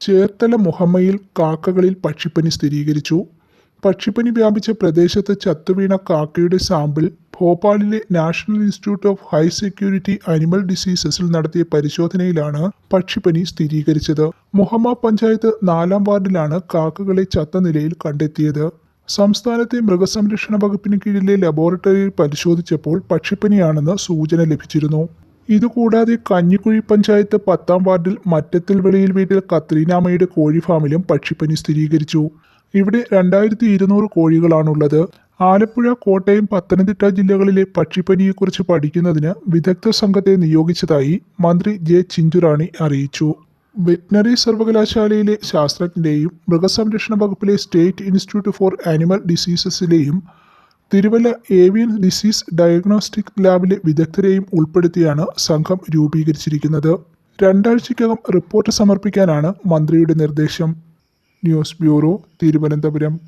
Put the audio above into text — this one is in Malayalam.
ചേർത്തല മുഹമ്മയിൽ കാക്കകളിൽ പക്ഷിപ്പനി സ്ഥിരീകരിച്ചു. പക്ഷിപ്പനി വ്യാപിച്ച പ്രദേശത്ത് ചത്തുവീണ കാക്കയുടെ sample ഭോപ്പാലിലെ national institute of high security animal ഡിസീസസിൽ നടത്തിയ പരിശോധനയിലാണ് പക്ഷിപ്പനി സ്ഥിരീകരിച്ചത്. മുഹമ്മ പഞ്ചായത്ത് നാലാം വാർഡിലാണ് കാക്കകളെ ചത്ത നിലയിൽ കണ്ടെത്തിയത്. സംസ്ഥാനത്തെ മൃഗസംരക്ഷണ വകുപ്പിന് കീഴിലെ ലബോറട്ടറിയിൽ പരിശോധിച്ചപ്പോൾ പക്ഷിപ്പനിയാണെന്ന് സൂചന ലഭിച്ചിരുന്നു. ഇതുകൂടാതെ കഞ്ഞിക്കുഴി പഞ്ചായത്ത് പത്താം വാർഡിൽ മറ്റത്തിൽ വെളിയിൽ വീട്ടിൽ കത്രീനാമയുടെ കോഴി ഫാമിലും പക്ഷിപ്പനി സ്ഥിരീകരിച്ചു. ഇവിടെ രണ്ടായിരത്തി ഇരുന്നൂറ് കോഴികളാണുള്ളത്. ആലപ്പുഴ കോട്ടയം പത്തനംതിട്ട ജില്ലകളിലെ പക്ഷിപ്പനിയെക്കുറിച്ച് പഠിക്കുന്നതിന് വിദഗ്ധ സംഘത്തെ നിയോഗിച്ചതായി മന്ത്രി ജെ ചിഞ്ചുറാണി അറിയിച്ചു. വെറ്റിനറി സർവകലാശാലയിലെ ശാസ്ത്രജ്ഞരെയും മൃഗസംരക്ഷണ വകുപ്പിലെ സ്റ്റേറ്റ് ഇൻസ്റ്റിറ്റ്യൂട്ട് ഫോർ ആനിമൽ ഡിസീസസിലെയും തിരുവല്ല ഏവിയൻ ഡിസീസ് ഡയഗ്നോസ്റ്റിക് ലാബിലെ വിദഗ്ധരെയും ഉൾപ്പെടുത്തിയാണ് സംഘം രൂപീകരിച്ചിരിക്കുന്നത്. രണ്ടാഴ്ചയ്ക്കകം റിപ്പോർട്ട് സമർപ്പിക്കാനാണ് മന്ത്രിയുടെ നിർദ്ദേശം. News bureau Thiruvananthapuram.